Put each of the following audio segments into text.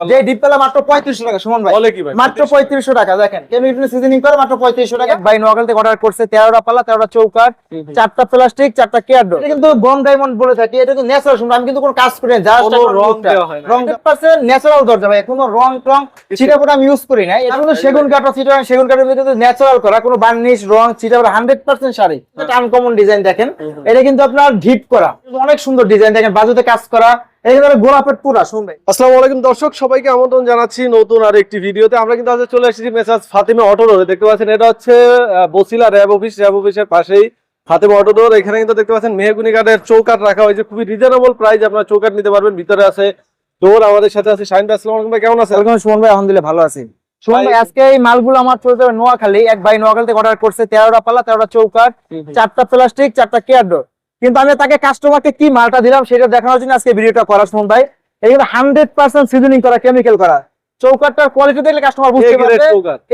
যে মাত্র পঁয়ত্রিশশো টাকা সুমন ভাই। বলে কি ভাই? মাত্র পঁয়ত্রিশশো। টাকা দেখেন। কেমিক্যাল সিজনিং করে মাত্র পঁয়ত্রিশশো টাকা। ভাই নোয়াখাল থেকে অর্ডার করছে তেরোটা তেরোটা চৌকার চারটা প্লাস্টিক চারটা কেয়ার ডোর কিন্তু বন ডায়মন্ড বলে থাকি এটা কিন্তু ন্যাচারাল আমি কিন্তু কোনো কাজ করি না জাস্ট রং দেওয়া রং পার্সেন্ট ন্যাচারাল দরজা ভাই কোনো রং টং চিটাপোটা আমি ইউজ করি না এটা কিন্তু সেগুন কাঠা সেগুন কাঠের ভিতরে কিন্তু ন্যাচারাল করা কোনো বার্নিশ রং চিটাপোটা হান্ড্রেড পার্সেন্ট শাড়ি। এটা আনকমন ডিজাইন দেখেন। এটা কিন্তু আপনার ঢিপ করা। অনেক সুন্দর ডিজাইন দেখেন বাজুতে কাজ করা। এটা কিন্তু গোলাপের পুরা শুনবে আসসালামু আলাইকুম দর্শক সবাইকে আমন্ত্রণ জানাচ্ছি নতুন আর একটি ভিডিওতে। আমরা কিন্তু আজকে চলে এসেছি মেসাজ ফাতিমা অটো রোডে দেখতে পাচ্ছেন এটা হচ্ছে বসিলা র্যাব অফিস। র্যাব অফিসের পাশেই ফাতিমা অটো রোড এখানে কিন্তু দেখতে পাচ্ছেন মেহগুনি কাঠের চৌকাট রাখা হয়েছে। খুবই রিজনেবল প্রাইস আপনারা চৌকাট নিতে পারবেন। ভিতরে আছে ডোর আমাদের সাথে আছে শাহিন ভাই। আসসালামু আলাইকুম ভাই কেমন আছেন? ওয়েলকাম সুমন ভাই আলহামদুলিল্লাহ ভালো আছি। সুমন ভাই ভাই- আজকে এই মালগুলো আমার চলতে হবে নোয়াখালী। এক ভাই নোয়াখালী থেকে অর্ডার করছে তেরোটা পাল্লা তেরোটা চৌকার চারটা প্লাস্টিক চারটা কেয়ার ডোর কিন্তু আমি তাকে কাস্টমারকে কি মালটা দিলাম সেটা দেখানোর জন্য আজকে ভিডিওটা করা শুনুন ভাই। এখানে হান্ড্রেড পার্সেন্ট সিজনিং করা কেমিক্যাল করা। চৌকাটার কোয়ালিটি দেখলে কাস্টমার বুঝতে পারবে।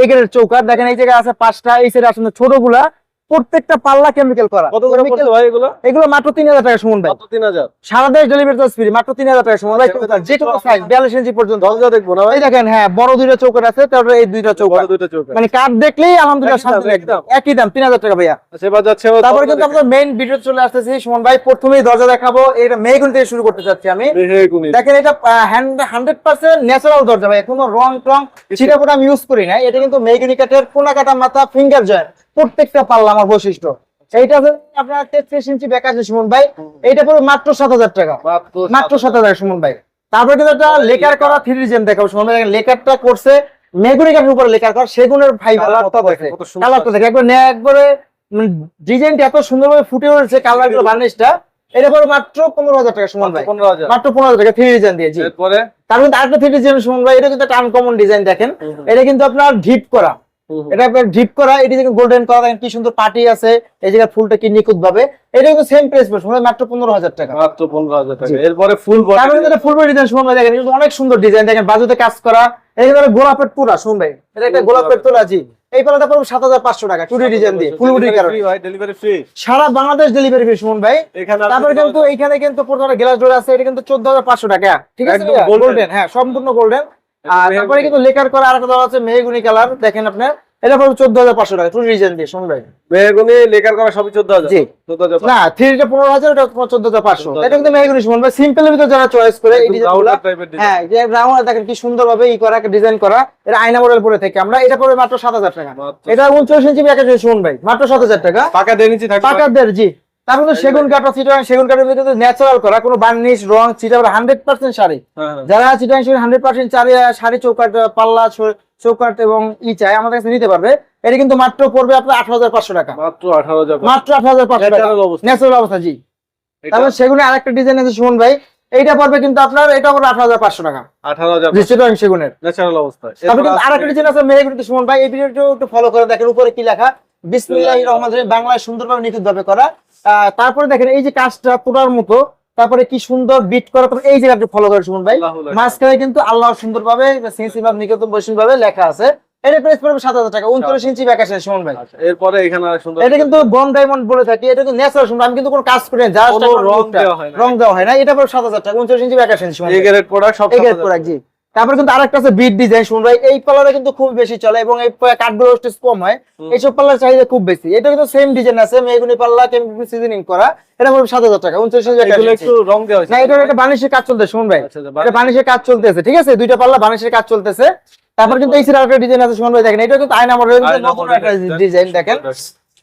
এই চৌকার। দেখেন এই জায়গায় আছে পাঁচটা এই সাইডে আসলে ছোটগুলা। প্রত্যেকটা পাল্লা কেমিক্যাল করা। কত করে পড়ছে ভাই এগুলো? এগুলো মাত্র তিন হাজার টাকা সুমন ভাই। মাত্র তিন হাজার। সারা দেশ ডেলিভারি চার্জ ফ্রি মাত্র তিন হাজার টাকা সুমন ভাই। যে কোনো সাইজ বিয়াল্লিশ ইঞ্চি পর্যন্ত। দরজা দেখব না ভাই। এই দেখেন হ্যাঁ বড় দুইটা চৌকাট আছে তারপরে এই দুইটা বড় দুইটা চৌকাঠ। মানে কাঠ দেখলেই আলহামদুলিল্লাহ একই দাম, শান্তি একই একই দাম তিন হাজার টাকা ভাইয়া। সেবার যাচ্ছে তারপরে কিন্তু আমাদের মেইন ভিডিও চলে আসতেছি। সুমন ভাই প্রথমেই দরজা দেখাবো। এটা মেগুন থেকে শুরু করতে চাচ্ছি আমি। মেহগুনি। দেখেন এটা হান্ড্রেড পার্সেন্ট ন্যাচারাল দরজা ভাই কোনো রং টং ছিটা ফোটা আমি ইউজ করি না এটা কিন্তু মেগুনি কাঠের কোনা কাটা মাথা ফিঙ্গার জয়েন্ট প্রত্যেকটা পাল্লা আমার বৈশিষ্ট্য। এইটা হচ্ছে আপনার তেত্রিশ ইঞ্চি ব্যাক সুমন ভাই। এইটা পুরো মাত্র সাত হাজার টাকা। মাত্র মাত্র সাত হাজার। সুমন ভাই। তারপরে কিন্তু একটা লেকার করা থ্রি জেন দেখাবো সুমন ভাই। লেকারটা করছে মেগুনি কাঠের উপরে লেকার করা সেগুনের ফাইবার কালারটা দেখে, সুন্দর। কালারটা একবার একবারে ডিজাইনটা এত সুন্দরভাবে ফুটে উঠেছে কালারগুলো বার্নিশটা এটা পরে মাত্র পনেরো হাজার টাকা সুমন ভাই। মাত্র পনেরো হাজার টাকা থ্রি ডিজাইন দিয়ে তার মধ্যে আরেকটা থ্রি ডিজাইন সুমন ভাই এটা কিন্তু একটা আনকমন ডিজাইন দেখেন। এটা কিন্তু আপনার ডিপ করা। এটা ডিপ করা এটি দেখেন গোল্ডেন করা কি সুন্দর পার্টি আছে এই জায়গায় ফুলটা কি নিখুঁত ভাবে এটা কিন্তু সেম প্রাইস পড়ছে মাত্র পনেরো হাজার টাকা। মাত্র পনেরো হাজার টাকা। এরপরে ফুল কিন্তু ফুল বডি ডিজাইন সুমন ভাই দেখেন কিন্তু অনেক সুন্দর ডিজাইন দেখেন বাজুতে কাজ করা কিন্তু একটা গোলাপের পুরা সুমন ভাই এটা একটা গোলাপের তোলা। জি। এই পালাটা পড়বে সাত হাজার পাঁচশো টাকা টুডি ডিজাইন দিয়ে ফুল বডি কারণে ডেলিভারি ফ্রি সারা বাংলাদেশ ডেলিভারি ফি সুমন ভাই। তারপরে কিন্তু এইখানে কিন্তু গ্লাস ডোর আছে এটা কিন্তু চোদ্দ হাজার পাঁচশো টাকা ঠিক আছে? গোল্ডেন হ্যাঁ সম্পূর্ণ গোল্ডেন আর তারপরে কিন্তু লেকার করা আরেকটা দেওয়া আছে মেহগুনি কালার। দেখেন আপনার এটা পড়বে চোদ্দ হাজার পাঁচশো টাকা টুডি ডিজাইন দিয়ে শুনুন ভাই। মেহগুনি লেকার করা সবই চোদ্দ হাজার। জি। চোদ্দ হাজার না থ্রিটা পনেরো হাজার ওটা চোদ্দ হাজার পাঁচশো। এটা কিন্তু মেহগুনি শুনুন ভাই সিম্পলের ভিতরে যারা চয়েস করে এই হ্যাঁ যে রাউন্ড দেখেন কি সুন্দর ভাবে ই করা ডিজাইন করা এটা আয়না মডেল পরে থেকে। আমরা এটা পড়বে মাত্র সাত হাজার টাকা। এটা উনচল্লিশ ইঞ্চি প্যাকেজ শুনুন ভাই মাত্র সাত হাজার টাকা। দেড় ইঞ্চি দেড় জি। তারপরে তো সেগুন কাঠ চিটাং সেগুন কাঠের ন্যাচারাল করা কোনো বার্নিশ রং চিটা হান্ড্রেড পার্সেন্ট শাড়ি। হ্যাঁ, হ্যাঁ। যারা চিটাং হান্ড্রেড পার্সেন্ট শাড়ি শাড়ি চৌকাট পাল্লা চৌকাট এবং ই চাই আমাদের কাছে নিতে পারবে। এটা কিন্তু মাত্র পড়বে আপনার আঠারো হাজার পাঁচশো টাকা। মাত্র আঠারো হাজার মাত্র আঠারো হাজার পাঁচশো টাকা। ন্যাচারাল অবস্থা। জি। তারপর সেগুনে আরেকটা ডিজাইন আছে সুমন ভাই। এইটা পড়বে কিন্তু আপনার এটা পড়বে আঠারো হাজার পাঁচশো টাকা। আঠারো হাজার সেগুনের। ন্যাচারাল অবস্থা। তারপর কিন্তু আরেকটা ডিজাইন আছে মেহেগুড়িতে সুমন ভাই। এই ভিডিওটা একটু ফলো করে দেখেন উপরে কি লেখা। বিসমিল্লাহ রহমান বাংলায় সুন্দরভাবে নিখুঁত করা। তারপরে দেখেন এই যে কাজটা পুরার মতো তারপরে কি সুন্দর বিট করা। তারপরে এই জায়গাটা ফলো করে সুমন ভাই। মাঝখানে কিন্তু আল্লাহ সুন্দরভাবে সিনসিভাবে নিকেতন বৈষ্ণব ভাবে লেখা আছে। এটা প্রাইস পড়বে সাত হাজার টাকা উনত্রিশ ইঞ্চি ব্যাক আছে সুমন ভাই। এরপরে এখানে সুন্দর এটা কিন্তু ডায়মন্ড বলে থাকি এটা কিন্তু ন্যাচারাল সুন্দর আমি কিন্তু কোনো কাজ করি না জাস্ট রং দেওয়া হয় না। এটা পড়বে সাত হাজার টাকা উনত্রিশ ইঞ্চি ব্যাক আছে সুমন এ গ্রেড প্রোডাক্ট সব প্রোডাক্ট জি। তারপরে কিন্তু আরেকটা আছে বিট ডিজাইন শুনুন ভাই এই পার্লারে কিন্তু খুব বেশি চলে এবং এই কাঠগুলো স্টেজ কম হয়। এইসব পার্লার চাহিদা খুব বেশি। এটা কিন্তু সেম ডিজাইন আছে মেগুনি পাল্লা কেমিক্যাল সিজনিং করা। এটা পড়বে সাত হাজার টাকা উনত্রিশ হাজার টাকা একটু রং দেওয়া না এটা একটা বানিশের কাজ চলতেছে শুনুন ভাই। আচ্ছা, আচ্ছা, এটা বানিশের কাজ চলতেছে ঠিক আছে? দুইটা পাল্লা বানিশের কাজ চলতেছে। তারপর কিন্তু এই সিরার একটা ডিজাইন আছে শুনুন ভাই দেখেন এটা কিন্তু আয়না মডেল নতুন একটা ডিজাইন দেখেন।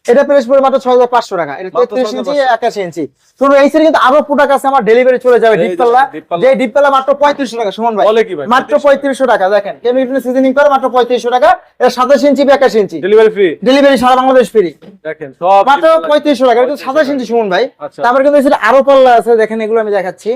এটা পড়বে মাত্র ছয় হাজার পাঁচশো টাকা। এটা তেত্রিশ ইঞ্চি একাশি ইঞ্চি। শুনুন এই সিরে কিন্তু আরও প্রোডাক্ট আছে আমার ডেলিভারি চলে যাবে এই ডিপ যে পাল্লা deep পাল্লা। যে ডিপ পাল্লা মাত্র পঁয়ত্রিশশো টাকা সুমন ভাই। বলে কি ভাই? মাত্র পঁয়ত্রিশশো টাকা। দেখেন। কেমিক্যাল সিজনিং করে মাত্র পঁয়ত্রিশশো টাকা। এটা সাতাশ ইঞ্চি একাশ ইঞ্চি। ডেলিভারি ফ্রি ডেলিভারি সারা বাংলাদেশ ফ্রি দেখেন সব মাত্র পঁয়ত্রিশশো টাকা। এটা সাতাশ ইঞ্চি সুমন ভাই। আচ্ছা। তারপরে কিন্তু এছাড়া আরও পাল্লা আছে দেখেন এগুলো আমি দেখাচ্ছি।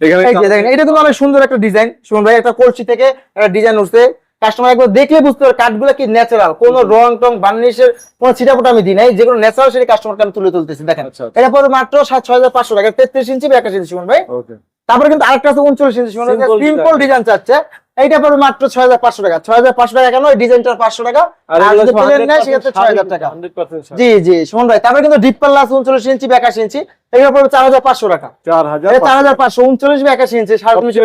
এটা কিন্তু অনেক সুন্দর একটা ডিজাইন সুমন ভাই একটা কলসি থেকে একটা ডিজাইন উঠছে। কাস্টমার একবার দেখলে বুঝতে পারে কাঠগুলো কি ন্যাচারাল কোনো রং টং বার্নিশের কোনো ছিটাফোটা আমি দিই নাই যেগুলো ন্যাচারাল সেটা কাস্টমারকে আমি তুলে তুলতেছি দেখেন। আচ্ছা, আচ্ছা। এটা পরে মাত্র সাত ছয় হাজার পাঁচশো টাকা তেত্রিশ ইঞ্চি বা একাশ ইঞ্চি ভাই। ওকে তারপরে কিন্তু আরেকটা আছে উনচল্লিশ ইঞ্চি সিম্পল ডিজাইন চাচ্ছে। এইটা পড়বে মাত্র ছয় হাজার পাঁচশো টাকা। ছয় হাজার পাঁচশো টাকা কেন? এই ডিজাইনটার পাঁচশো টাকা। আর আর যদি প্লেন নেয় সেক্ষেত্রে ছয় হাজার টাকা। জি জি সুমন ভাই তারপরে কিন্তু ডিপ পাল্লা আছে উনচল্লিশ ইঞ্চি একাশি ইঞ্চি। এগুলো পড়বে চার হাজার পাঁচশো টাকা। চার হাজার চার হাজার পাঁচশো উনচল্লিশ বা একাশি ইঞ্চি সাড়ে তিনশো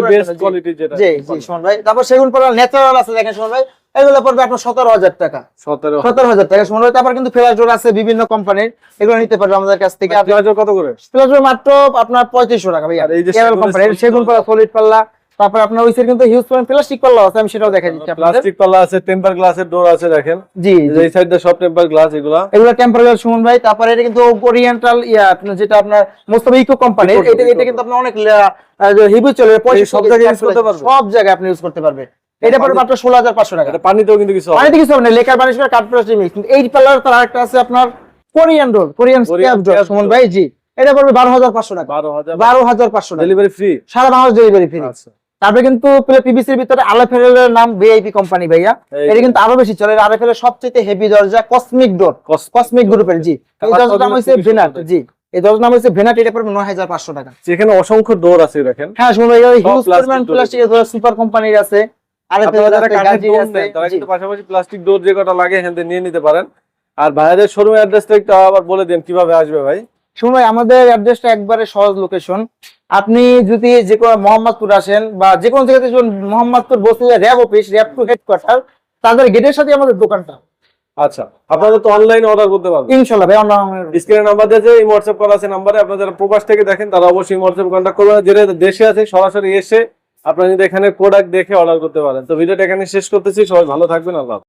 জি। জি সুমন ভাই। তারপর সেগুন পাল্লা ন্যাচারাল আছে দেখেন সুমন ভাই। এগুলো পড়বে আপনার সতেরো হাজার টাকা। সতেরো সতেরো হাজার টাকা। ভাই তারপর কিন্তু ফ্লাশ ডোর আছে বিভিন্ন কোম্পানির এগুলো নিতে পারবে আমাদের কাছ থেকে। কত করে? ফ্লাশ ডোর মাত্র আপনার পঁয়ত্রিশশো টাকা ভাইয়া। কেবল সেগুনের সেগুন পাল্লা সলিড পাল্লা। তারপর আপনার ওই সাইড কিন্তু হিউজ পরিমাণ প্লাস্টিক পাল্লা আছে আমি সেটাও দেখা দিচ্ছি প্লাস্টিক পাল্লা আছে টেম্পার গ্লাসের ডোর আছে দেখেন। জি এই সাইডটা সব টেম্পার গ্লাস এগুলা। এগুলো টেম্পারেচার সুমন ভাই তারপরে এটা কিন্তু ওরিয়েন্টাল ইয়া আপনার যেটা আপনার মোস্তফা ইকো কোম্পানি এটা এটা কিন্তু আপনার অনেক হিবি চলে পঁয়ষট্টি সব জায়গায় চলে, করতে পারবে? সব জায়গায় আপনি ইউজ করতে পারবে। এটা পড়বে মাত্র ষোলো হাজার পাঁচশো টাকা। পানিতেও কিন্তু কিছু পানিতে কিছু হবে না বানিশ কাঠ প্লাস্টিক মিক্স কিন্তু এই পাল্লার তার আরেকটা আছে আপনার Korean roll Korean door Suman ভাই জি। এটা পড়বে বারো হাজার পাঁচশো টাকা। বারো হাজার পাঁচশো। ডেলিভারি ফ্রি সারা বাংলাদেশ ডেলিভারি ফ্রি আচ্ছা। তারপরে কিন্তু পিবিসির ভিতরে আলাফেলের নাম ভিআইপি কোম্পানি ভাইয়া। এটা কিন্তু আরও বেশি চলে। আলাফেলের সবচেয়ে হেভি দরজা কসমিক ডোর কসমিক গ্রুপের জি। এই দরজার নাম হচ্ছে ভেনাট জি। এই দরজার নাম হচ্ছে ভেনাট এটা পড়বে নয় হাজার পাঁচশো টাকা। যেখানে অসংখ্য ডোর আছে দেখেন। হ্যাঁ শুনুন ভাই হিউজ পরিমাণ door প্লাস্টিক সুপার কোম্পানির আছে। প্লাস্টিক ডোর যে কটা লাগে এখান থেকে নিয়ে নিতে পারেন। আর ভাইয়াদের শোরুম অ্যাড্রেসটা একটু আবার বলে দেন কীভাবে আসবে ভাই? আমাদের অ্যাড্রেসটা একবারে সহজ লোকেশন আপনি যদি যে কোনো মোহাম্মদপুর আসেন বা যে কোনো জায়গাতে Mohammadpur RAB office RAB two headquarter তাদের গেটের সাথে আমাদের দোকানটা। আচ্ছা আপনারা তো অনলাইনে অর্ডার করতে পারবেন। ভাই স্ক্রিনে নাম্বার এই করা আছে নাম্বারে আপনারা যারা থেকে দেখেন তারা অবশ্যই করবেন। দেশে আছে সরাসরি এসে আপনারা যদি এখানে প্রোডাক্ট দেখে অর্ডার করতে পারেন তো ভিডিওটা এখানে শেষ করতেছি সবাই ভালো থাকবেন, আল্লাহ।